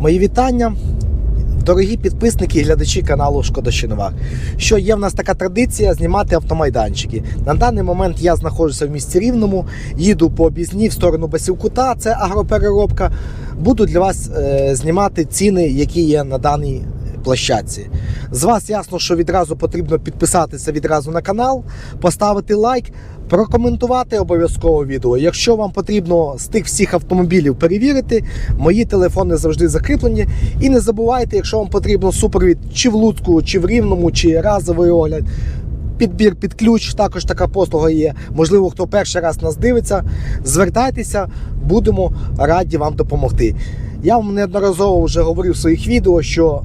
Мої вітання. Дорогі підписники і глядачі каналу Шкода Шинова. Що є в нас така традиція знімати автомайданчики. На даний момент я знаходжуся в місті Рівному, їду по об'їзні в сторону Басівкута, це агропереробка. Буду для вас е, знімати ціни, які є на даній площадці. З вас ясно, що відразу потрібно підписатися відразу на канал, поставити лайк, прокоментувати обов'язково відео. Якщо вам потрібно з тих всіх автомобілів перевірити, мої телефони завжди закріплені. І не забувайте, якщо вам потрібно супровід чи в Луцьку, чи в Рівному, чи разовий огляд. Підбір під ключ, також така послуга є. Можливо, хто перший раз нас дивиться, звертайтеся, будемо раді вам допомогти. Я вам неодноразово вже говорив в своїх відео, що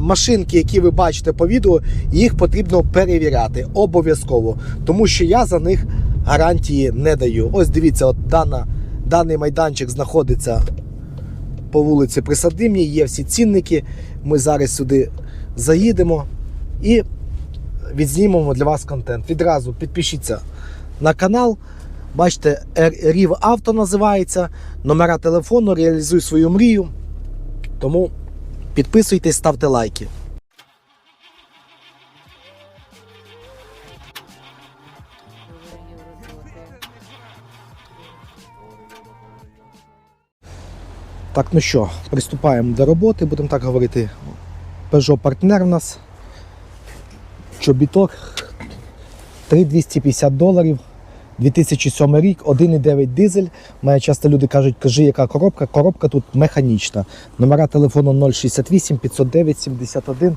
машинки, які ви бачите по відео, їх потрібно перевіряти обов'язково, тому що я за них гарантії не даю. Ось дивіться, от дана, даний майданчик знаходиться по вулиці Присадимній, є всі цінники. Ми зараз сюди заїдемо і відзнімемо для вас контент. Відразу підпишіться на канал. Бачите, Рів Авто називається, номера телефону, реалізуй свою мрію. Тому підписуйтесь, ставте лайки. Так, ну що, приступаємо до роботи, будемо так говорити. Peugeot партнер у нас. Чобіток 3250 доларів. 2007 рік, 1,9 дизель. Мене часто люди кажуть, кажи, яка коробка. Коробка тут механічна. Номера телефону 068 509 71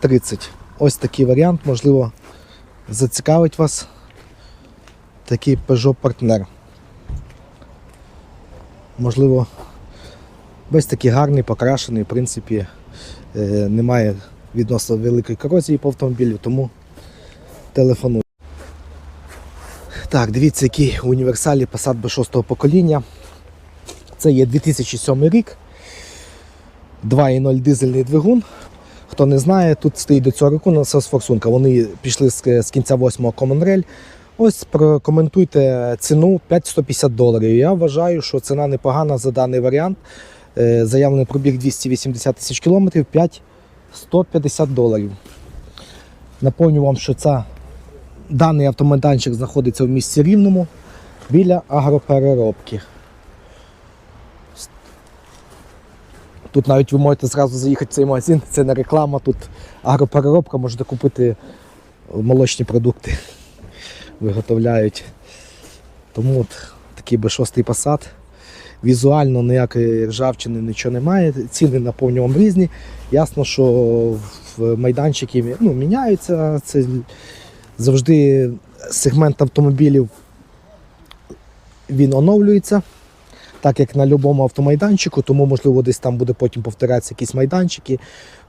30. Ось такий варіант, можливо, зацікавить вас такий Peugeot партнер. Можливо, весь такий гарний, покрашений, в принципі, е, немає відносно великої корозії по автомобілю, тому телефоную. Так, дивіться, який універсалі Passat B6 покоління. Це є 2007 рік. 2.0 дизельний двигун. Хто не знає, тут стоїть до цього року насос форсунка. Вони пішли з, кінця 8-го Common Rail. Ось прокоментуйте ціну 5150 доларів. Я вважаю, що ціна непогана за даний варіант. Е, Заявлений пробіг 280 тисяч кілометрів, 5150 доларів. Напомню вам, що це Даний автомайданчик знаходиться в місті Рівному біля агропереробки. Тут навіть ви можете зразу заїхати в цей магазин, це не реклама, тут агропереробка, можете купити молочні продукти, виготовляють. Тому от такий B6 Passat. Візуально ніякої ржавчини нічого немає, ціни наповню вам різні. Ясно, що в майданчики ну, міняються. Це завжди сегмент автомобілів він оновлюється, так як на будь-якому автомайданчику, тому, можливо, десь там буде потім повторятися якісь майданчики,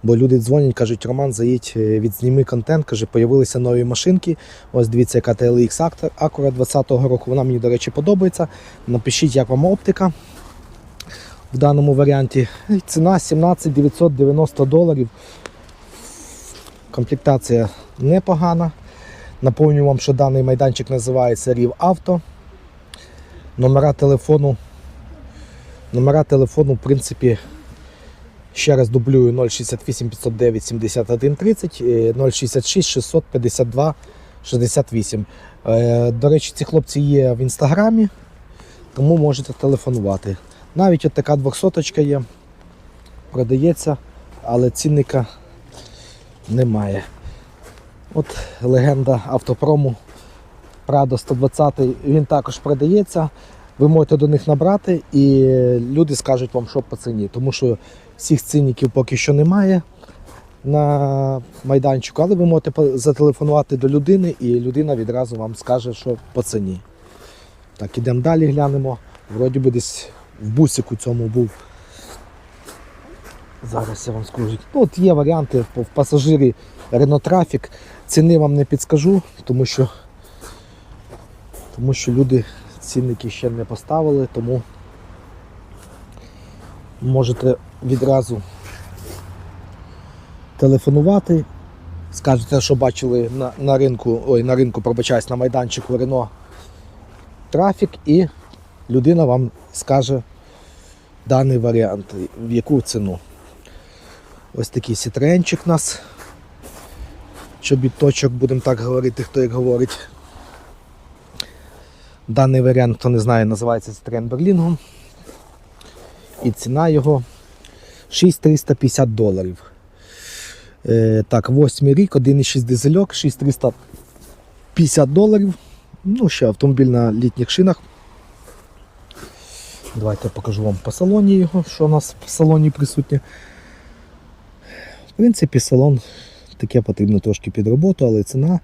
бо люди дзвонять, кажуть, Роман, заїдь, е, відзніми контент, каже, появилися нові машинки. Ось дивіться, яка TLX Acura 20-го року. Вона мені, до речі, подобається. Напишіть, як вам оптика в даному варіанті. Ціна 17 990 доларів. Комплектація непогана. Напомню вам, що даний майданчик називається Рів Авто. Номера телефону. Номера телефону, в принципі, ще раз дублюю 068 509 71 30, е, 066 652 68. Е, До речі, ці хлопці є в інстаграмі, тому можете телефонувати. Навіть от така 200 є, продається, але цінника немає. От легенда автопрому Prado 120 він також продається. Ви можете до них набрати і люди скажуть вам, що по ціні. Тому що всіх цінників поки що немає на майданчику, але ви можете зателефонувати до людини і людина відразу вам скаже, що по ціні. Так, ідемо далі, глянемо. Вроді би десь в бусику цьому був. Зараз я вам скажу. Ну, от є варіанти в пасажирі Renault Traffic. Ціни вам не підскажу, тому що, тому що люди цінники ще не поставили, тому можете відразу телефонувати. Скажете, що бачили на, на ринку, ой, на ринку, пробачаюсь, на майданчику Renault Traffic і людина вам скаже даний варіант, в яку ціну. Ось такий сітренчик у нас. Чобіточок, будемо так говорити, хто як говорить. Даний варіант, хто не знає, називається Citroen Berlingo. І ціна його 6350 доларів. Е, так, 8 рік, 1,6 дизельок, 6350 доларів. Ну, ще автомобіль на літніх шинах. Давайте я покажу вам по салоні його, що у нас в салоні присутнє. В принципі, салон таке потрібно трошки під роботу, але ціна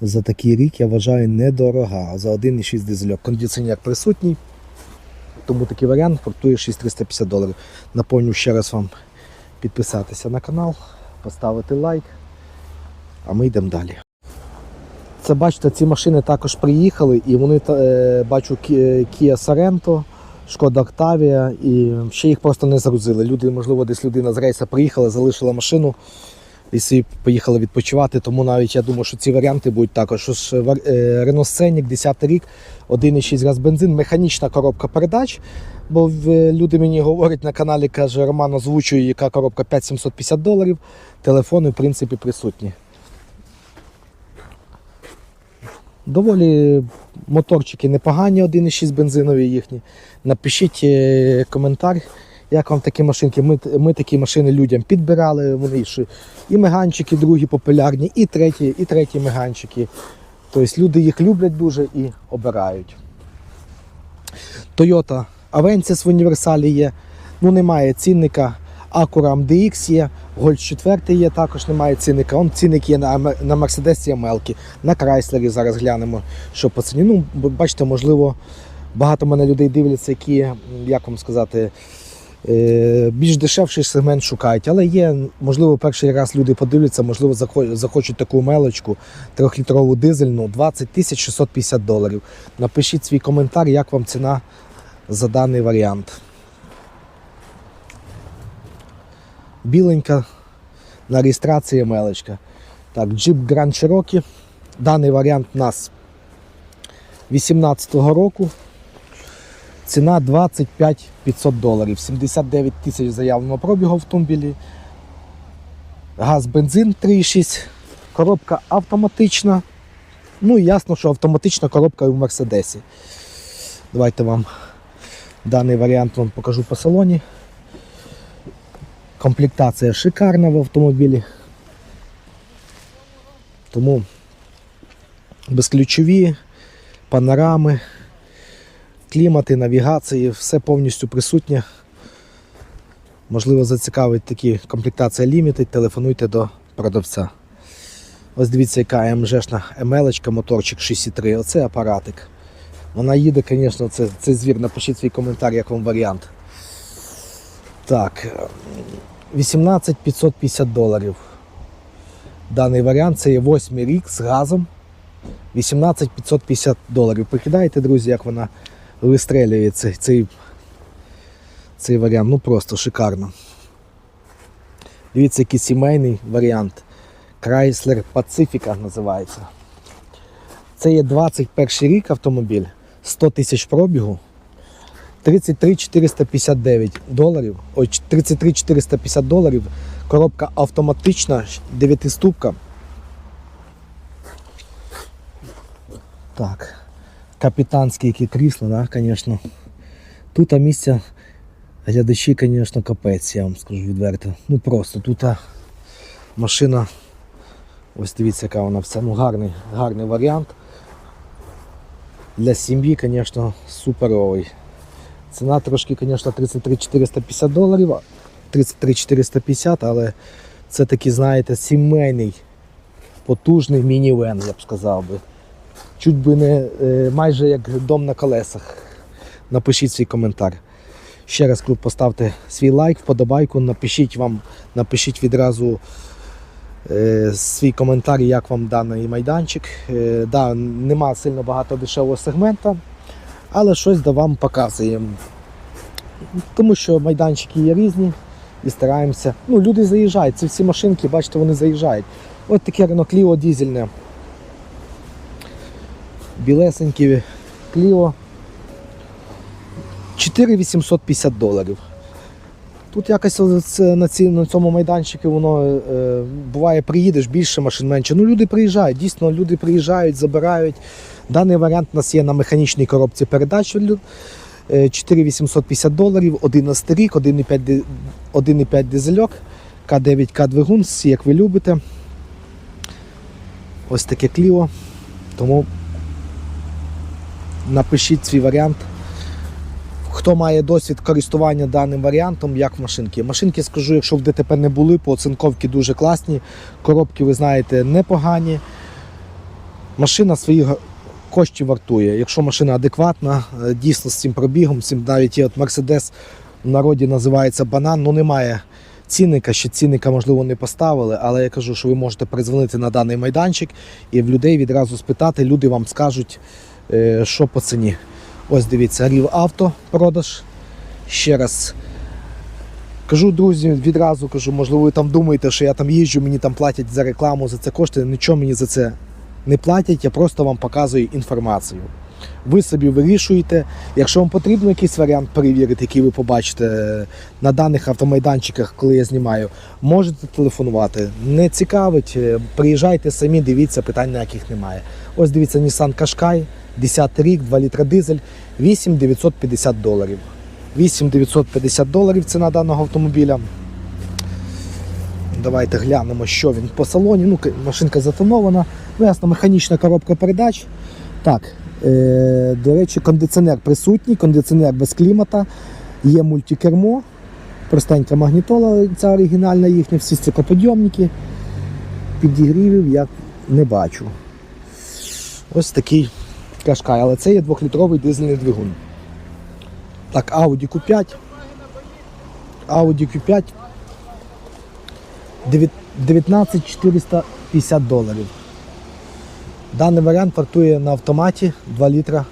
за такий рік, я вважаю, недорога. За 1,6 дизельок. Кондиціонер присутній. Тому такий варіант вартує 6350 доларів. Напомню ще раз вам підписатися на канал, поставити лайк, а ми йдемо далі. Це бачите, ці машини також приїхали і вони е, бачу Кі- Kia Sorento, Шкода Octavia і ще їх просто не загрузили. Люди, можливо, десь людина з рейса приїхала, залишила машину і собі поїхали відпочивати. Тому навіть я думаю, що ці варіанти будуть також. Що ж, е, Renault Scenic, 10 рік, 1,6 газ бензин, механічна коробка передач. Бо люди мені говорять на каналі, каже, Роман озвучує, яка коробка 5750 доларів. Телефони, в принципі, присутні. Доволі моторчики непогані, 1,6 бензинові їхні. Напишіть е, коментар, як вам такі машинки. Ми, ми такі машини людям підбирали. Вони і меганчики другі популярні, і треті, і треті меганчики. Тобто люди їх люблять дуже і обирають. Toyota Avensis в універсалі є. Ну немає цінника. Acura MDX є, Golf 4 є, також немає цінника. Он цінник є на, на Mercedes ML, на Chrysler зараз глянемо, що по ціні. Ну, бачите, можливо, багато мене людей дивляться, які, як вам сказати, більш дешевший сегмент шукають. Але є, можливо, перший раз люди подивляться, можливо, захочуть таку мелочку, трьохлітрову дизельну, 20 тисяч 650 доларів. Напишіть свій коментар, як вам ціна за даний варіант. Біленька на реєстрації мелочка. Так, Jeep Grand Cherokee. Даний варіант у нас 18-го року. Ціна 25 500 доларів. 79 тисяч заявленого пробігу в автомобілі. Газ, бензин 3,6. Коробка автоматична. Ну і ясно, що автоматична коробка і в Мерседесі. Давайте вам даний варіант вам покажу по салоні. Комплектація шикарна в автомобілі. Тому безключові, панорами, клімати, навігації, все повністю присутнє. Можливо, зацікавить такі комплектація Limited, телефонуйте до продавця. Ось дивіться, яка МЖшна МЛ, моторчик 6,3. Оце апаратик. Вона їде, звісно, це, це звір. Напишіть свій коментар, як вам варіант. Так, 18 550 доларів. Даний варіант це є 8 рік з газом. 18 550 доларів. Прикидаєте, друзі, як вона вистрелює цей, цей, цей варіант. Ну просто шикарно. Дивіться, який сімейний варіант. Chrysler Pacifica називається. Це є 21 рік автомобіль, 100 тисяч пробігу. 33 459 доларів. Ой, 33 450 доларів. Коробка автоматична, 9 ступка. Так. Капітанське яке крісло, да, звісно. Тут місця глядачі, звісно, капець, я вам скажу відверто. Ну просто тут машина. Ось дивіться, яка вона вся. Ну гарний, гарний варіант. Для сім'ї, звісно, суперовий. Ціна трошки, звісно, 33 450 доларів, 33 450, але це такий, знаєте, сімейний, потужний мінівен, я б сказав би. Чуть би не е, майже як дом на колесах. Напишіть свій коментар. Ще раз поставте свій лайк, вподобайку, напишіть вам, напишіть відразу е, свій коментар, як вам даний майданчик. Е, да, нема сильно багато дешевого сегмента, але щось да вам показуємо. Тому що майданчики є різні і стараємося. Ну, люди заїжджають, ці всі машинки, бачите, вони заїжджають. Ось таке Renault Clio дізельне. Білесенькі Clio. 4850 доларів. Тут якось на, на цьому майданчику воно е, буває, приїдеш більше машин менше. Ну люди приїжджають, дійсно, люди приїжджають, забирають. Даний варіант у нас є на механічній коробці передач. Е, 4850 доларів, 11 рік, 1,5 1,5 дизельок, К9К двигун, як ви любите. Ось таке кліво. Тому напишіть свій варіант. Хто має досвід користування даним варіантом, як в машинки. Машинки скажу, якщо в ДТП не були, по оцинковці дуже класні. Коробки, ви знаєте, непогані. Машина своїх коштів вартує. Якщо машина адекватна, е, дійсно з цим пробігом, цим навіть є от Мерседес в народі називається банан, ну немає цінника, ще цінника, можливо, не поставили, але я кажу, що ви можете перезвонити на даний майданчик і в людей відразу спитати, люди вам скажуть, що по ціні. Ось дивіться, Рів Авто продаж. Ще раз кажу, друзі, відразу кажу, можливо, ви там думаєте, що я там їжджу, мені там платять за рекламу, за це кошти. Нічого мені за це не платять, я просто вам показую інформацію. Ви собі вирішуєте. Якщо вам потрібно якийсь варіант перевірити, який ви побачите е, на даних автомайданчиках, коли я знімаю, можете телефонувати. Не цікавить, е, приїжджайте самі, дивіться, питань ніяких немає. Ось дивіться, Nissan Qashqai, 10 рік, 2 літра дизель, 8950 доларів. 8950 доларів ціна даного автомобіля. Давайте глянемо, що він по салоні. Ну, машинка затонована. Ясно, механічна коробка передач. Так, е, до речі, кондиціонер присутній, кондиціонер без клімата, є мультикермо, простенька магнітола, ця оригінальна їхня, всі стекоподйомники. Підігрівів я не бачу. Ось такий кашкай, але це є 2-літровий дизельний двигун. Так, Audi Q5. Audi Q5 19450 доларів. Даний варіант вартує на автоматі 2 літра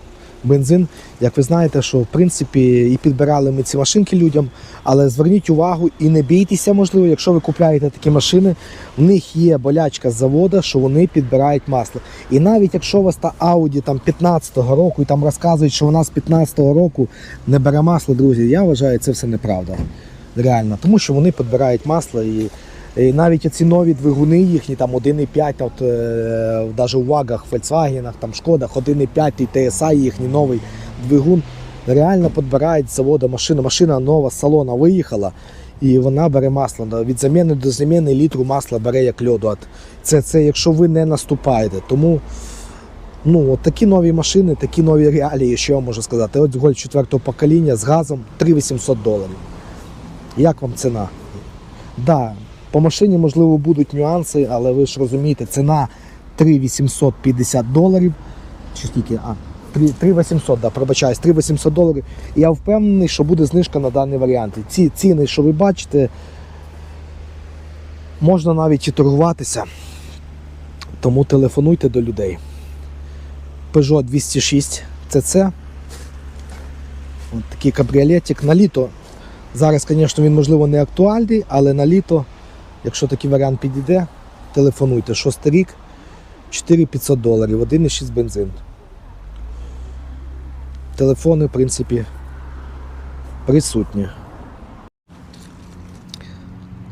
бензин. Як ви знаєте, що в принципі і підбирали ми ці машинки людям, але зверніть увагу і не бійтеся, можливо, якщо ви купляєте такі машини, в них є болячка з заводу, що вони підбирають масло. І навіть якщо у вас та Audi там 15-го року і там розказують, що вона з 15-го року не бере масло, друзі, я вважаю, це все неправда. Реально, тому що вони підбирають масло і і навіть оці нові двигуни їхні, там 1,5, от, е, навіть у вагах, Volkswagen, там Шкодах, 1,5 TSI їхній новий двигун. Реально підбирають з заводу машину. Машина нова з салона виїхала і вона бере масло. Від заміни до заміни літру масла бере як льоду. Це, це якщо ви не наступаєте. Тому ну, от такі нові машини, такі нові реалії, що я можу сказати. От Голь 4 покоління з газом 3800 доларів. Як вам ціна? Да, по машині, можливо, будуть нюанси, але ви ж розумієте, ціна 3850 доларів. Чи скільки? А, 3800, да, пробачаюсь, 3800 доларів. Я впевнений, що буде знижка на даний варіант. Ці ціни, що ви бачите, можна навіть і торгуватися. Тому телефонуйте до людей. Peugeot 206 CC. От такий кабріолетик на літо. Зараз, звісно, він можливо не актуальний, але на літо, якщо такий варіант підійде, телефонуйте. Шостий рік 4500 доларів, 1,6 бензин. Телефони, в принципі, присутні.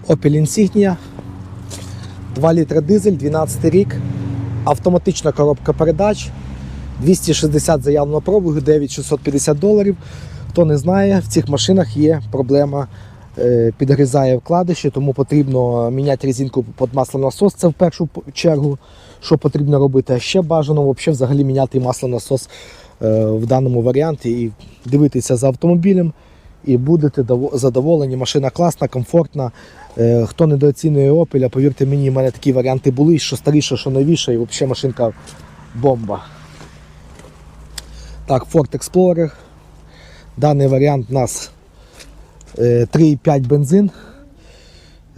Opel Insignia, 2 літра дизель, 12 рік, автоматична коробка передач, 260 заявного пробігу, 9650 доларів. Хто не знає, в цих машинах є проблема, підгризає вкладиші, тому потрібно міняти резинку під маслонасос. Це в першу чергу, що потрібно робити. А ще бажано взагалі, міняти маслонасос е, в даному варіанті і дивитися за автомобілем. І будете задоволені. Машина класна, комфортна. Е, Хто недооцінює Opel, повірте мені, в мене такі варіанти були, що старіше, що новіше, і взагалі машинка бомба. Так, Ford Explorer. Даний варіант у нас е, 3,5 бензин.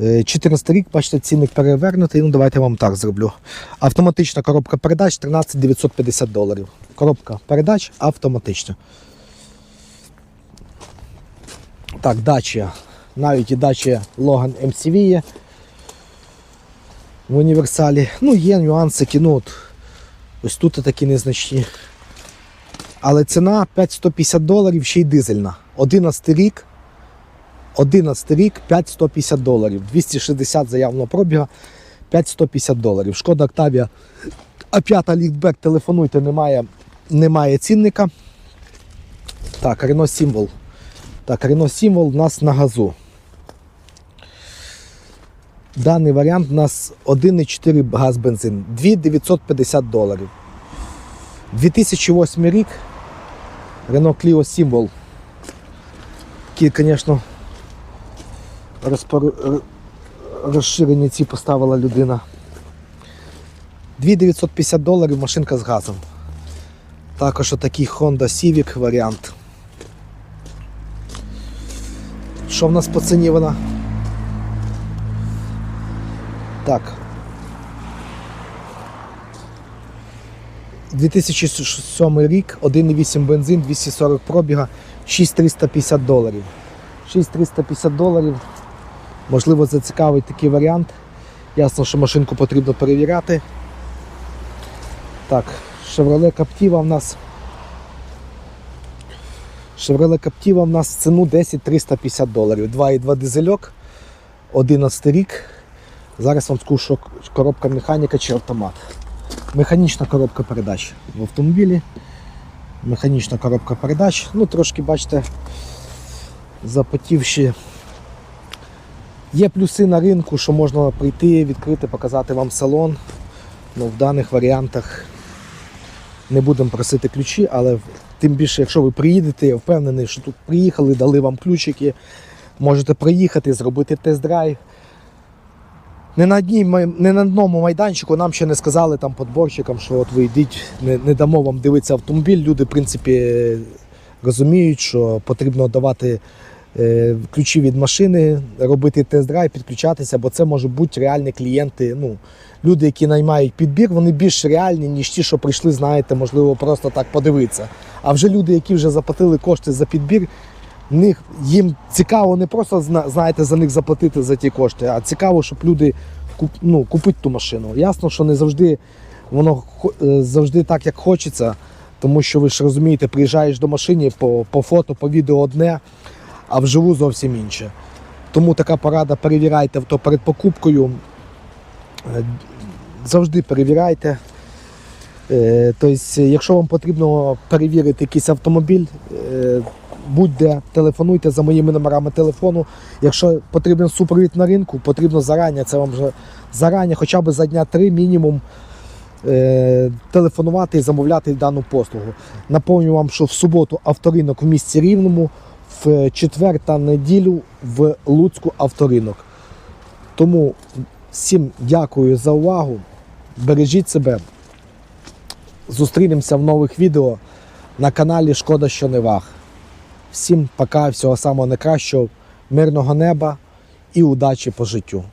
Е, 14 рік, бачите, цінник перевернутий. Ну, давайте я вам так зроблю. Автоматична коробка передач 13 950 доларів. Коробка передач автоматична. Так, дача. Навіть і дача Logan MCV є в універсалі. Ну, є нюансики, ну от ось тут такі незначні. Але ціна 5150 доларів ще й дизельна. 11 рік, 11 рік 5150 доларів. 260 заявного пробіга, 5150 доларів. Шкода Октавія А5 ліфтбек, телефонуйте, немає, немає цінника. Так, Renault Сімвол. Так, Renault Сімвол у нас на газу. Даний варіант у нас 1,4 газ бензин, 2950 доларів. 2008 рік Renault Clio Symbol. Які, звісно, розпор... розширені ці поставила людина. 2950 доларів машинка з газом. Також отакий Honda Civic варіант. Що в нас по ціні вона? Так. 2007 рік, 1,8 бензин, 240 пробіга, 6350 доларів. 6350 доларів. Можливо, зацікавить такий варіант. Ясно, що машинку потрібно перевіряти. Так, Chevrolet Captiva в нас. Chevrolet Captiva в нас ціну 10 350 доларів. 2,2 дизельок, 11 рік. Зараз вам скажу, що коробка механіка чи автомат. Механічна коробка передач в автомобілі. Механічна коробка передач. Ну, трошки, бачите, запотівші. Є плюси на ринку, що можна прийти, відкрити, показати вам салон. Ну, в даних варіантах не будемо просити ключі, але тим більше, якщо ви приїдете, я впевнений, що тут приїхали, дали вам ключики, можете приїхати, зробити тест-драйв. Не на, одній, не на одному майданчику нам ще не сказали там подборщикам, що от ви йдіть, не, не дамо вам дивитися автомобіль. Люди, в принципі, розуміють, що потрібно давати ключі від машини, робити тест-драйв, підключатися, бо це можуть бути реальні клієнти. Ну, люди, які наймають підбір, вони більш реальні, ніж ті, що прийшли, знаєте, можливо, просто так подивитися. А вже люди, які вже заплатили кошти за підбір, них їм цікаво не просто знаєте, за них заплатити за ті кошти, а цікаво, щоб люди куп, ну, купити ту машину. Ясно, що не завжди воно е, завжди так, як хочеться, тому що ви ж розумієте, приїжджаєш до машини по, по фото, по відео одне, а вживу зовсім інше. Тому така порада, перевіряйте авто перед покупкою. Е, Завжди перевіряйте. Тобто, якщо вам потрібно перевірити якийсь автомобіль, е, будь-де телефонуйте за моїми номерами телефону. Якщо потрібен супровід на ринку, потрібно зарані, це вам вже зарані, хоча б за дня три мінімум телефонувати і замовляти дану послугу. Напомню вам, що в суботу авторинок в місті Рівному, в четвер та неділю в Луцьку авторинок. Тому всім дякую за увагу. Бережіть себе. Зустрінемося в нових відео на каналі Шкода, що не ваг. Всім пока, всього самого найкращого, мирного неба і удачі по життю.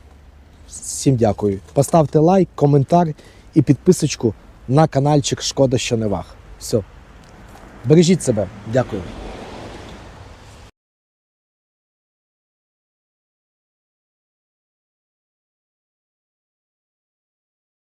Всім дякую. Поставте лайк, коментар і підписочку на каналчик Шкода, що не ваг. Все. Бережіть себе. Дякую.